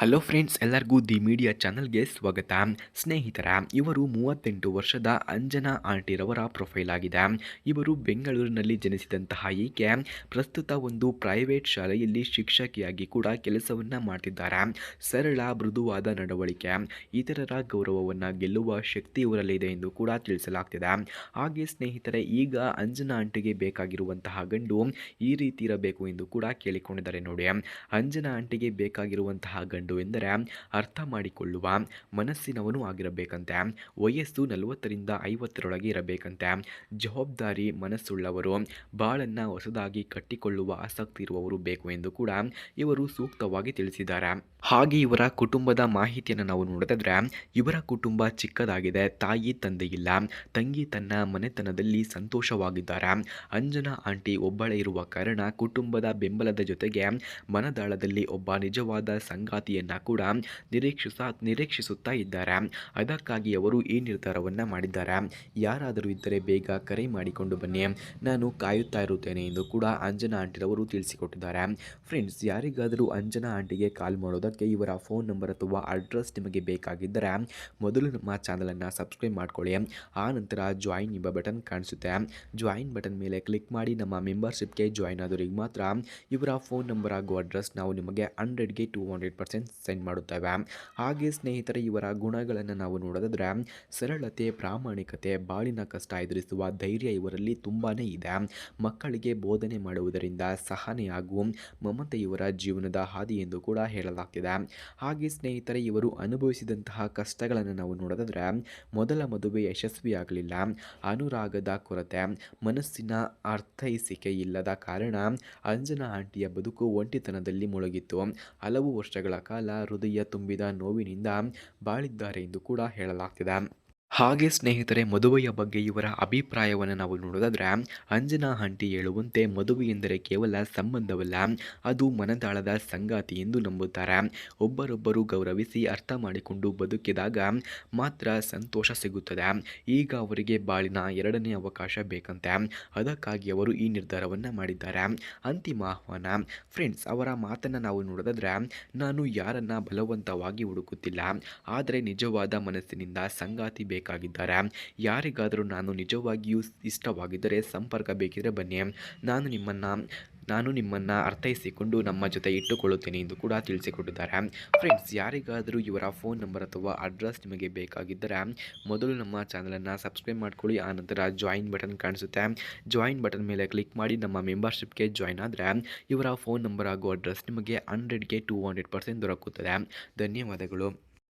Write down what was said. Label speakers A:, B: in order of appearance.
A: Hello friends ಎಲ್ಲರಿಗೂ the media ಚಾನಲ್ಗೆ ಸ್ವಾಗತ. ಸ್ನೇಹಿತರ, ಇವರು ಮೂವತ್ತೆಂಟು ವರ್ಷದ ಅಂಜನಾ ಆಂಟಿರವರ ಪ್ರೊಫೈಲ್ ಆಗಿದೆ. ಇವರು ಬೆಂಗಳೂರಿನಲ್ಲಿ ಜನಿಸಿದಂತಹ ಈಕೆ ಪ್ರಸ್ತುತ ಒಂದು ಪ್ರೈವೇಟ್ ಶಾಲೆಯಲ್ಲಿ ಶಿಕ್ಷಕಿಯಾಗಿ ಕೂಡ ಕೆಲಸವನ್ನು ಮಾಡ್ತಿದ್ದಾರೆ. ಸರಳ, ಮೃದುವಾದ ನಡವಳಿಕೆ, ಇತರರ ಗೌರವವನ್ನು ಗೆಲ್ಲುವ ಶಕ್ತಿ ಇವರಲ್ಲಿದೆ ಎಂದು ಕೂಡ ತಿಳಿಸಲಾಗ್ತಿದೆ. ಹಾಗೆ ಸ್ನೇಹಿತರೆ, ಈಗ ಅಂಜನಾ ಆಂಟಿಗೆ ಬೇಕಾಗಿರುವಂತಹ ಗಂಡು ಈ ರೀತಿ ಇರಬೇಕು ಎಂದು ಕೂಡ ಕೇಳಿಕೊಂಡಿದ್ದಾರೆ ನೋಡಿ. ಅಂಜನಾ ಆಂಟಿಗೆ ಬೇಕಾಗಿರುವಂತಹ ಗಂಡು ಎಂದರೆ ಅರ್ಥ ಮಾಡಿಕೊಳ್ಳುವ ಮನಸ್ಸಿನವನು ಆಗಿರಬೇಕಂತೆ. ವಯಸ್ಸು ನಲವತ್ತರಿಂದ ಐವತ್ತರೊಳಗೆ ಇರಬೇಕಂತೆ. ಜವಾಬ್ದಾರಿ ಮನಸ್ಸುಳ್ಳವರು, ಬಾಳನ್ನು ಹೊಸದಾಗಿ ಕಟ್ಟಿಕೊಳ್ಳುವ ಆಸಕ್ತಿ ಇರುವವರು ಬೇಕು ಎಂದು ಕೂಡ ಇವರು ಸೂಕ್ತವಾಗಿ ತಿಳಿಸಿದ್ದಾರೆ. ಹಾಗೆ ಇವರ ಕುಟುಂಬದ ಮಾಹಿತಿಯನ್ನು ನಾವು ನೋಡಿದ್ರೆ ಇವರ ಕುಟುಂಬ ಚಿಕ್ಕದಾಗಿದೆ, ತಾಯಿ ತಂದೆಯಿಲ್ಲ, ತಂಗಿ ತನ್ನ ಮನೆತನದಲ್ಲಿ ಸಂತೋಷವಾಗಿದ್ದಾರೆ. ಅಂಜನಾ, ಆಂಟಿ ಒಬ್ಬಳೇ ಇರುವ ಕಾರಣ ಕುಟುಂಬದ ಬೆಂಬಲದ ಜೊತೆಗೆ ಮನದಾಳದಲ್ಲಿ ಒಬ್ಬ ನಿಜವಾದ ಸಂಗಾತಿಯನ್ನ ಕೂಡ ನಿರೀಕ್ಷಿಸ, ನಿರೀಕ್ಷಿಸುತ್ತಾ ಇದ್ದಾರೆ. ಅದಕ್ಕಾಗಿ ಅವರು ಈ ನಿರ್ಧಾರವನ್ನು ಮಾಡಿದ್ದಾರೆ. ಯಾರಾದರೂ ಇದ್ದರೆ ಬೇಗ ಕರೆ ಮಾಡಿಕೊಂಡು ಬನ್ನಿ. ನಾನು ಕಾಯುತ್ತಾ ಇರುತ್ತೇನೆ ಎಂದು ಕೂಡ ಅಂಜನಾ ಆಂಟಿರವರು ತಿಳಿಸಿಕೊಟ್ಟಿದ್ದಾರೆ. ಫ್ರೆಂಡ್ಸ್, ಯಾರಿಗಾದರೂ ಅಂಜನಾ ಆಂಟಿಗೆ ಕಾಲ್ ಮಾಡೋದಕ್ಕೆ ಇವರ ಫೋನ್ ನಂಬರ್ ಅಥವಾ ಅಡ್ರೆಸ್ ನಿಮಗೆ ಬೇಕಾಗಿದ್ದರೆ ಮೊದಲು ನಮ್ಮ ಚಾನಲನ್ನು ಸಬ್ಸ್ಕ್ರೈಬ್ ಮಾಡಿಕೊಳ್ಳಿ. ಆ ನಂತರ ಜಾಯಿನ್ ಎಂಬ ಬಟನ್ ಕಾಣಿಸುತ್ತೆ. ಜಾಯಿನ್ ಬಟನ್ ಮೇಲೆ ಕ್ಲಿಕ್ ಮಾಡಿ ನಮ್ಮ ಮೆಂಬರ್ಶಿಪ್ಗೆ ಜಾಯಿನ್ ಆದವರಿಗೆ ಮಾತ್ರ ಇವರ ಫೋನ್ ನಂಬರ್ ಹಾಗೂ ಅಡ್ರೆಸ್ ನಾವು ನಿಮಗೆ ಹಂಡ್ರೆಡ್ಗೆ ಟೂ ಹಂಡ್ರೆಡ್ ಪರ್ಸೆಂಟ್ ಸೆಂಡ್ ಮಾಡುತ್ತವೆ. ಹಾಗೆ ಸ್ನೇಹಿತರೆ, ಇವರ ಗುಣಗಳನ್ನು ನಾವು ನೋಡೋದಾದ್ರೆ ಸರಳತೆ, ಪ್ರಾಮಾಣಿಕತೆ, ಬಾಳಿನ ಕಷ್ಟ ಎದುರಿಸುವ ಧೈರ್ಯ ಇವರಲ್ಲಿ ತುಂಬಾ ಇದೆ. ಮಕ್ಕಳಿಗೆ ಬೋಧನೆ ಮಾಡುವುದರಿಂದ ಸಹನೆ ಹಾಗೂ ಮಮತೆ ಇವರ ಜೀವನದ ಹಾದಿ ಎಂದು ಕೂಡ ಹೇಳಲಾಗ್ತಿದೆ. ಹಾಗೆ ಸ್ನೇಹಿತರೆ, ಇವರು ಅನುಭವಿಸಿದಂತಹ ಕಷ್ಟಗಳನ್ನು ನಾವು ನೋಡೋದಾದ್ರೆ ಮೊದಲ ಮದುವೆ ಯಶಸ್ವಿಯಾಗಲಿಲ್ಲ. ಅನುರಾಗದ ಕೊರತೆ, ಮನಸ್ಸಿನ ಅರ್ಥೈಸಿಕೆ ಇಲ್ಲದ ಕಾರಣ ಅಂಜನಾ ಆಂಟಿಯ ಬದುಕು ಒಂಟಿತನದಲ್ಲಿ ಮುಳುಗಿತ್ತು. ಹಲವು ವರ್ಷಗಳ ಕಾಲ ಹೃದಯ ತುಂಬಿದ ನೋವಿನಿಂದ ಬಾಳಿದ್ದಾರೆ ಎಂದು ಕೂಡ ಹೇಳಲಾಗ್ತಿದೆ. ಹಾಗೆ ಸ್ನೇಹಿತರೆ, ಮದುವೆಯ ಬಗ್ಗೆ ಇವರ ಅಭಿಪ್ರಾಯವನ್ನು ನಾವು ನೋಡೋದಾದರೆ, ಅಂಜನಾ ಹಂಟಿ ಹೇಳುವಂತೆ ಮದುವೆ ಎಂದರೆ ಕೇವಲ ಸಂಬಂಧವಲ್ಲ, ಅದು ಮನದಾಳದ ಸಂಗಾತಿ ಎಂದು ನಂಬುತ್ತಾರೆ. ಒಬ್ಬರೊಬ್ಬರು ಗೌರವಿಸಿ ಅರ್ಥ ಮಾಡಿಕೊಂಡು ಬದುಕಿದಾಗ ಮಾತ್ರ ಸಂತೋಷ ಸಿಗುತ್ತದೆ. ಈಗ ಅವರಿಗೆ ಬಾಳಿನ ಎರಡನೇ ಅವಕಾಶ ಬೇಕಂತೆ. ಅದಕ್ಕಾಗಿ ಅವರು ಈ ನಿರ್ಧಾರವನ್ನು ಮಾಡಿದ್ದಾರೆ. ಅಂತಿಮ ಆಹ್ವಾನ ಫ್ರೆಂಡ್ಸ್ ಅವರ ಮಾತನ್ನು ನಾವು ನೋಡೋದಾದ್ರೆ, ನಾನು ಯಾರನ್ನ ಬಲವಂತವಾಗಿ ಹುಡುಕುತ್ತಿಲ್ಲ, ಆದರೆ ನಿಜವಾದ ಮನಸ್ಸಿನಿಂದ ಸಂಗಾತಿ ಬೇಕಾಗಿದ್ದಾರೆ. ಯಾರಿಗಾದರೂ ನಾನು ನಿಜವಾಗಿಯೂ ಇಷ್ಟವಾಗಿದ್ದರೆ ಸಂಪರ್ಕ ಬೇಕಿದ್ದರೆ ಬನ್ನಿ. ನಾನು ನಿಮ್ಮನ್ನು ನಾನು ನಿಮ್ಮನ್ನು ಅರ್ಥೈಸಿಕೊಂಡು ನಮ್ಮ ಜೊತೆ ಇಟ್ಟುಕೊಳ್ಳುತ್ತೇನೆ ಎಂದು ಕೂಡ ತಿಳಿಸಿಕೊಟ್ಟಿದ್ದಾರೆ. ಫ್ರೆಂಡ್ಸ್, ಯಾರಿಗಾದರೂ ಇವರ ಫೋನ್ ನಂಬರ್ ಅಥವಾ ಅಡ್ರೆಸ್ ನಿಮಗೆ ಬೇಕಾಗಿದ್ದರೆ ಮೊದಲು ನಮ್ಮ ಚಾನಲನ್ನು ಸಬ್ಸ್ಕ್ರೈಬ್ ಮಾಡ್ಕೊಳ್ಳಿ ಆನಂತರ ಜಾಯಿನ್ ಬಟನ್ ಕಾಣಿಸುತ್ತೆ. ಜಾಯಿನ್ ಬಟನ್ ಮೇಲೆ ಕ್ಲಿಕ್ ಮಾಡಿ ನಮ್ಮ ಮೆಂಬರ್ಶಿಪ್ಗೆ ಜಾಯಿನ್ ಆದರೆ ಇವರ ಫೋನ್ ನಂಬರ್ ಹಾಗೂ ಅಡ್ರೆಸ್ ನಿಮಗೆ ಹಂಡ್ರೆಡ್ಗೆ ಟೂ ಹಂಡ್ರೆಡ್ ಪರ್ಸೆಂಟ್ ದೊರಕುತ್ತದೆ. ಧನ್ಯವಾದಗಳು.